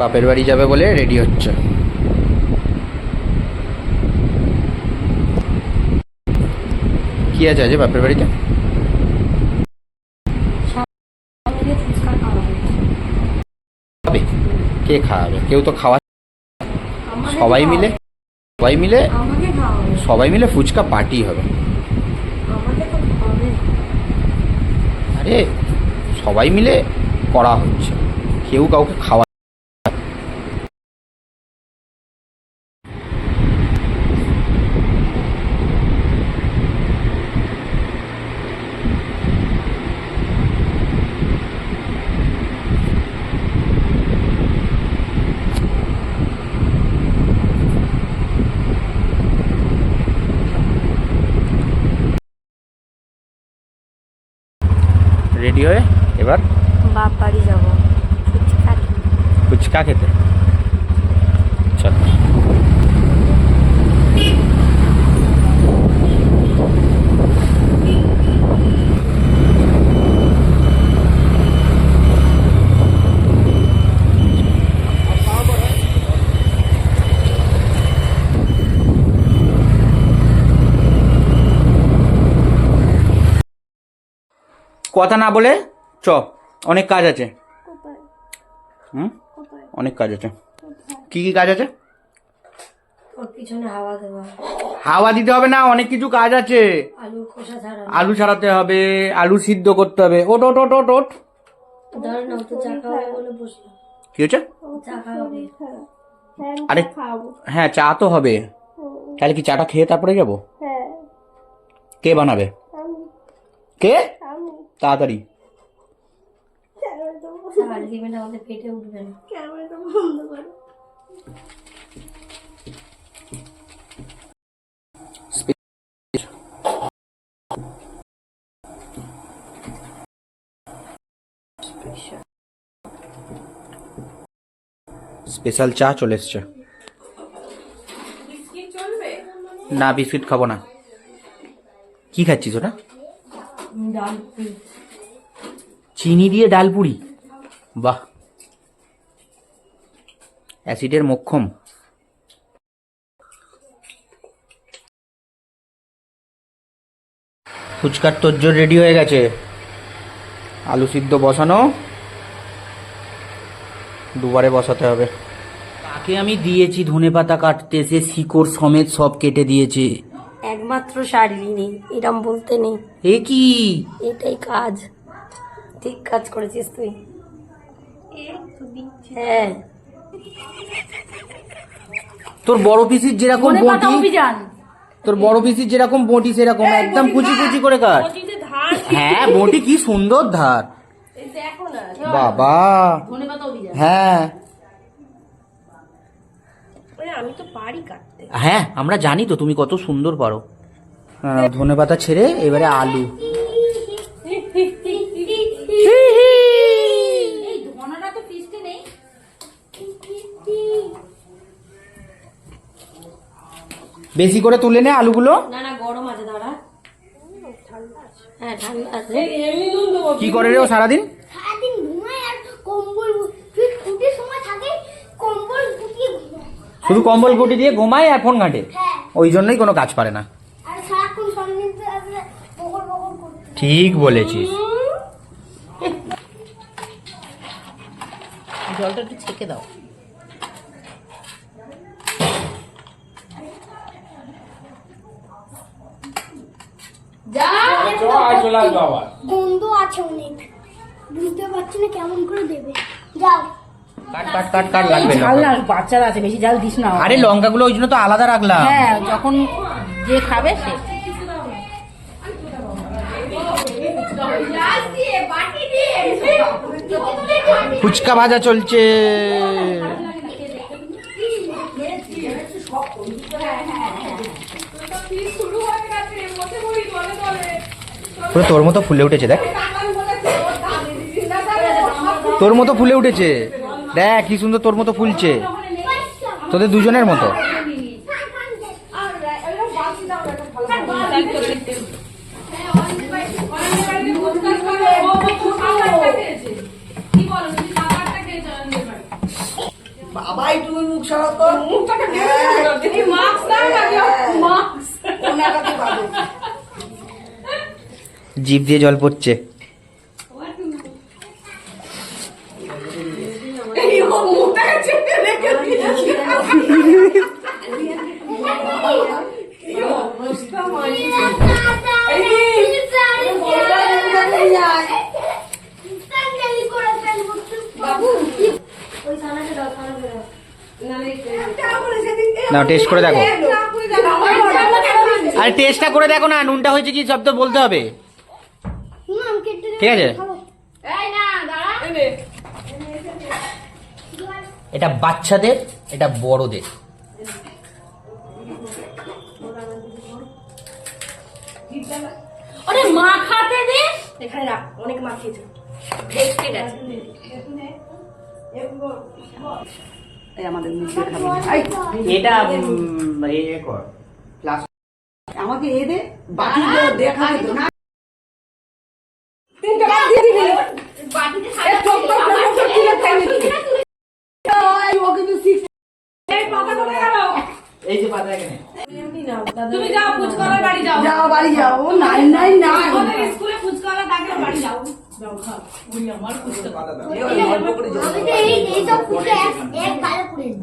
বাপের বাড়ি যাবে বলে রেডি হচ্ছে। কি আছে আজ বাপের বাড়িতে? কে খাওয়াবে কেউ তো খাওয়া সবাই মিলে? সবাই মিলে? সবাই মিলে ফুচকা পার্টি হবে। আরে সবাই মিলে করা হচ্ছে। কেউ কাউকে খাওয়া কথা না বলে চ অনেক কাজ আছে। হুম? অনেক কাজ আছে। কি কি কাজ আছে? হাওয়া দিতে হবে না অনেক কিছু কাজ আছে। আলু ছাড়াতে হবে আলু সিদ্ধ করতে হবে। ওট ওট ওট ওট ওট। কি হচ্ছে? আরে হ্যাঁ চা তো হবে। তাহলে কি চাটা খেয়ে তারপরে যাব? কে বানাবে? কে? তাড়াতাড়ি। স্পেশাল চা চলে এসছে। না বিস্কিট খাব না। কি খাচ্ছিস ওটা? ডাল চিনি দিয়ে ডাল পুরি? বাহ। অ্যাসিডের মোক্ষম। ফুচকার তোজ্জোর রেডি হয়ে গেছে। আলু সিদ্ধ বসানো। দুবারে বসাতে হবে। তাকে আমি দিয়েছি ধনে পাতা কাটতে সে শিকড় সমেত সব কেটে দিয়েছে। একমাত্র শাড়ি নেই এরম বলতে নেই। এ কি? এটাই কাজ। ঠিক কাজ করেছিস তুই। হ্যাঁ। তোর বড় পিসির যেরকম বটি তোর বড় পিসির যেরকম বটি সেরকম একদম কুচি কুচি করে কাট হ্যাঁ বটি কি সুন্দর ধার। বাবা। হ্যাঁ। আমি তো পারি কাটতে হ্যাঁ আমরা জানি তো তুমি কত সুন্দর পারো। ধনে পাতা ছেড়ে এবারে আলু। বেশি করে তুলে নে আলুগুলো। না না গরম আছে দাঁড়া। হ্যাঁ ঠান্ডা আছে। কি করে রে ও সারাদিন সারাদিন ঘুমায় আর কম্বল তুই ছুটির সময় থাকে কম্বল গুটিয়ে ঘুমায় শুধু কম্বল গুটি দিয়ে ঘুমায় আর ফোন ঘাটে। হ্যাঁ। ওই জন্যই কোনো কাজ পারে না। আর সারাক্ষণ সঙ্গে আসলে বকর বকর করতে ঠিক বলেছিস। জলটা একটু ছেঁকে দাও। গন্ধ আছে অনেক। বুঝতে পারছি না কেমন করে দেবে। যাও। কাট কাট কাট কাট লাগবে ঝাল। না বাচ্চারা আছে বেশি ঝাল দিস না। আরে লঙ্কাগুলো ওই জন্য তো আলাদা রাখলাম। হ্যাঁ যখন যে খাবে সে। ফুচকা ভাজা চলছে। পুরো তোর মতো ফুলে উঠেছে দেখ। তোর মতো ফুলে উঠেছে। দেখ কি সুন্দর তোর মতো ফুলছে। তোদের দুজনের মতো। বাবাই তুমি মুখ সরাও মুখটাকে মাস্ক না মাস্ক। জিভ দিয়ে জল পড়ছে এই ও মুখটাকে চেপে রেখে দিয়েছে ওই সালাটা দাও সালাটা দাও না টেস্ট করে দেখো। আরে টেস্টটা করে দেখো না নুনটা হয়েছে কি সব তো বলতে হবে। ঠিক আছে। এটা বাচ্চাদের এটা বড়দের। ওরে মা খাতে দে। এখানে রাখ অনেক এই আমাদের মুখে খাবে এই, এটা কর। আমাকে এ দে বাকি দেখাবে না। তিনটে বাদ দিয়ে দিবি বাটিতে এ তো তো। এই, এই পাতা এই যে পাতা এখানে। তুমি যাও ফুচকাওয়ালার বাড়ি যাও। যাও বাড়ি যাও ও নাইন নাইন না। আমাদের স্কুলে ফুচকাওয়ালা ডাকলে বাড়ি যাও। অল্প করে জল আমি তো এই এইসব ফুটে এক এক গালে পুড়ে দিই।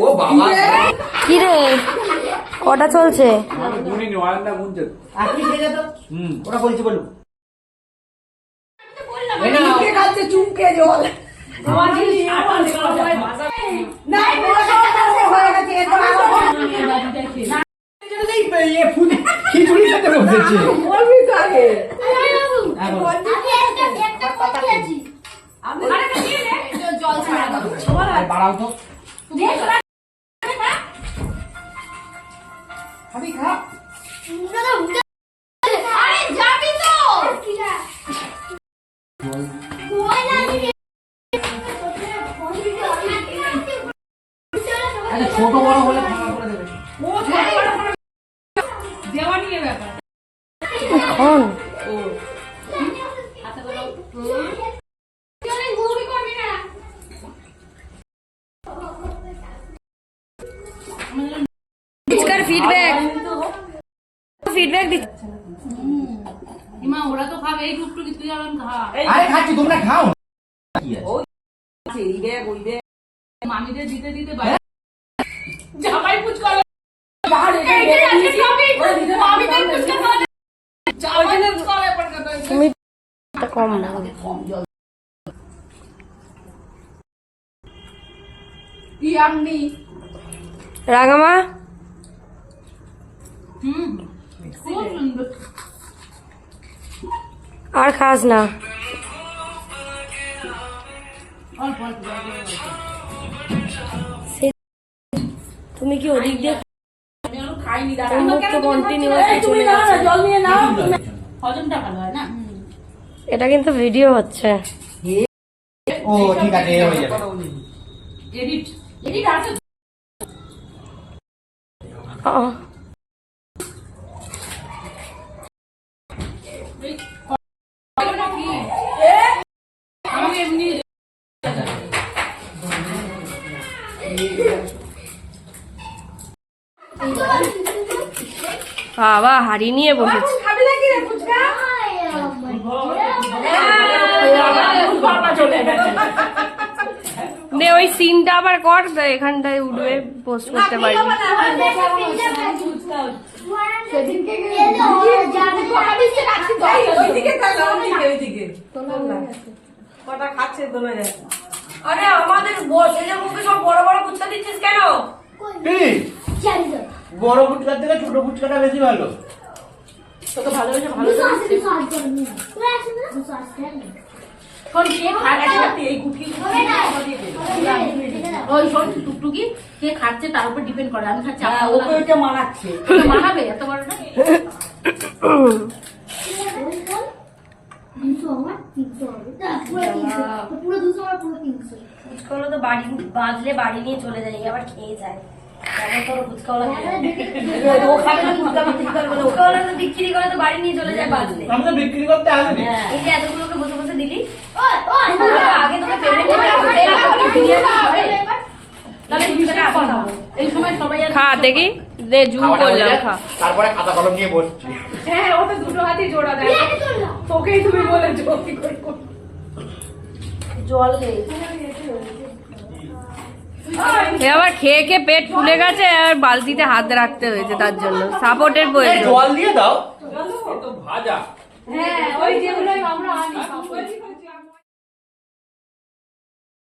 ও বাবা। কি রে কটা চলছে? আপনি খেয়ে তো? হুম। ওরা বলছে বলুন। চুমকে জল। হয়ে খিচুড়ি খেতে বসেছে। বলবি তো খাবি খা দাদা ফিডব্যাক দিচ্ছি ইমা ওরা তো খাবে এই টুকটুকি তুই আবার খা। আরে খাচ্ছি তোমরা খাও। কি আছে? ব্যাগ ওই ব্যাগ। মামিদের দিতে দিতে বাইরে জামাই ফুচকাওয়ালা এইটাই আজকে topic। মামিদের ফুচকা খাওয়া জামাই ফুচকাওয়ালা পড় কথা তুমি কম না রাঙামা? হুম। আর খাস না। তুমি কি ওদিক দিয়ে এটা কিন্তু ভিডিও হচ্ছে। ও ঠিক আছে হয়ে যাবে। এডিট এডিট আছে বাবা, হাড়ি নিয়ে বসেছে। ওই সিনটা আবার কর এখানটায় উঠবে পোস্ট করতে ওইদিকে কটা খাচ্ছে আরে আমাদের বসে যে মুখে সব বড় বড় ফুচকা দিচ্ছিস কেন? বড় ফুচকার থেকে ছোট ফুচকাটা বেশি ভালো। তোকে ভালো কে খাচ্ছে এই গুটি ওই শোন টুকটুকি কে খাচ্ছে তার উপর ডিপেন্ড করে। আমি খাচ্ছি হ্যাঁ, মানাবে এত বড় তিনশো হবে। পুরো তিনশো। পুরো দুশো আমার পুরো তিনশো। ফুচকাগুলো তো বাড়ি বাঁধলে বাড়ি নিয়ে চলে যায় আবার খেয়ে যায়। ও বিক্রি ও তো করে তো বাড়ি নিয়ে চলে বিক্রি করতে এই যে এতগুলোকে বসে বসে দিলি। আগে খা দেখি। দে জুম করলাম খা। তারপরে খাতা কলম নিয়ে বসছি। হ্যাঁ ওটা দুটো হাতই জোড়া তোকেই তুমি বলেছ কি করে জল দে। এ আবার খেয়ে খেয়ে পেট ফুলে গেছে আর বালতিতে হাত রাখতে হয়েছে তার জন্য। সাপোর্টের প্রয়োজন জল দিয়ে দাও। ভাজা হ্যাঁ ওই যেগুলো আমরা আনি।